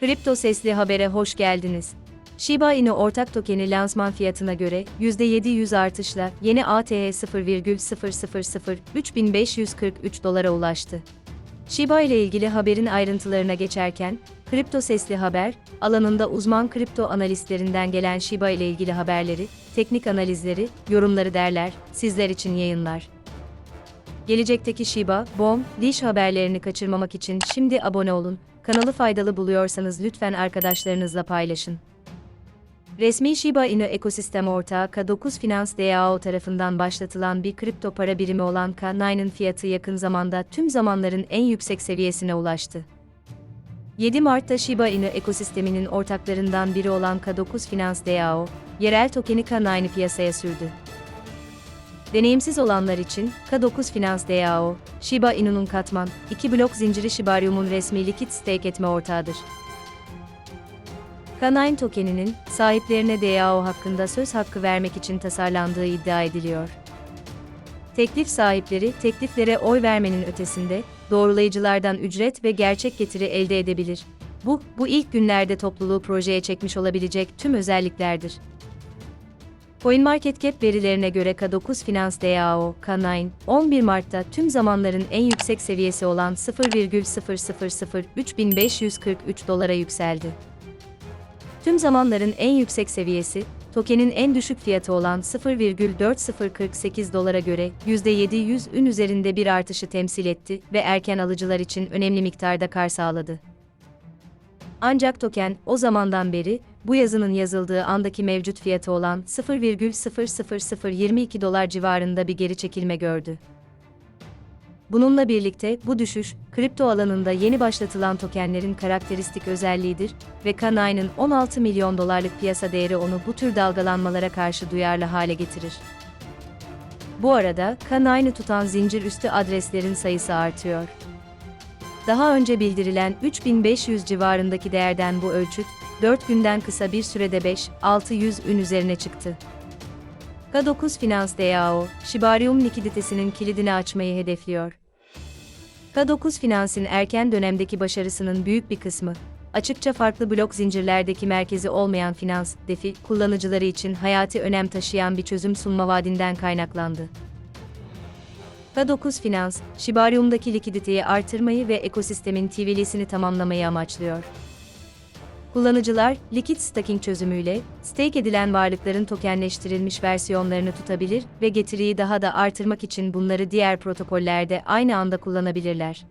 Kripto Sesli Haber'e hoş geldiniz. Shiba Inu ortak tokeni lansman fiyatına göre %700 artışla yeni ATH 0,0003.543 dolara ulaştı. Shiba ile ilgili haberin ayrıntılarına geçerken, Kripto Sesli Haber, alanında uzman kripto analistlerinden gelen Shiba ile ilgili haberleri, teknik analizleri, yorumları derler, sizler için yayınlar. Gelecekteki Shiba, BOM, Liş haberlerini kaçırmamak için şimdi abone olun. Kanalı faydalı buluyorsanız lütfen arkadaşlarınızla paylaşın. Resmi Shiba Inu ekosistem ortağı K9 Finans DAO tarafından başlatılan bir kripto para birimi olan K9'ın fiyatı yakın zamanda tüm zamanların en yüksek seviyesine ulaştı. 7 Mart'ta Shiba Inu ekosisteminin ortaklarından biri olan K9 Finans DAO, yerel tokeni K9'ı piyasaya sürdü. Deneyimsiz olanlar için, K9 Finans DAO, Shiba Inu'nun katman, 2 blok zinciri Shibarium'un resmi likit stake etme ortağıdır. K9 tokeninin, sahiplerine DAO hakkında söz hakkı vermek için tasarlandığı iddia ediliyor. Teklif sahipleri, tekliflere oy vermenin ötesinde, doğrulayıcılardan ücret ve gerçek getiri elde edebilir. Bu, bu ilk günlerde topluluğu projeye çekmiş olabilecek tüm özelliklerdir. CoinMarketCap verilerine göre K9 Finans DAO, K9, 11 Mart'ta tüm zamanların en yüksek seviyesi olan 0,0003.543 dolara yükseldi. Tüm zamanların en yüksek seviyesi, tokenin en düşük fiyatı olan 0,4048 dolara göre %700'ün üzerinde bir artışı temsil etti ve erken alıcılar için önemli miktarda kar sağladı. Ancak token, o zamandan beri, bu yazının yazıldığı andaki mevcut fiyatı olan 0,00022 dolar civarında bir geri çekilme gördü. Bununla birlikte bu düşüş, kripto alanında yeni başlatılan tokenlerin karakteristik özelliğidir ve K9'ın 16 milyon dolarlık piyasa değeri onu bu tür dalgalanmalara karşı duyarlı hale getirir. Bu arada, K9'ı tutan zincir üstü adreslerin sayısı artıyor. Daha önce bildirilen 3500 civarındaki değerden bu ölçüt, 4 günden kısa bir sürede 5-600 ün üzerine çıktı. K9 Finans DAO, Shibarium likiditesinin kilidini açmayı hedefliyor. K9 Finans'in erken dönemdeki başarısının büyük bir kısmı, açıkça farklı blok zincirlerdeki merkezi olmayan finans, DeFi, kullanıcıları için hayati önem taşıyan bir çözüm sunma vaadinden kaynaklandı. K9 Finans, Shibarium'daki likiditeyi artırmayı ve ekosistemin TVL'sini tamamlamayı amaçlıyor. Kullanıcılar, likit staking çözümüyle, stake edilen varlıkların tokenleştirilmiş versiyonlarını tutabilir ve getiriyi daha da artırmak için bunları diğer protokollerde aynı anda kullanabilirler.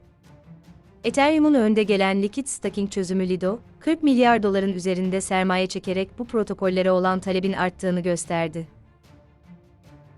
Ethereum'un önde gelen likit staking çözümü Lido, 40 milyar doların üzerinde sermaye çekerek bu protokollere olan talebin arttığını gösterdi.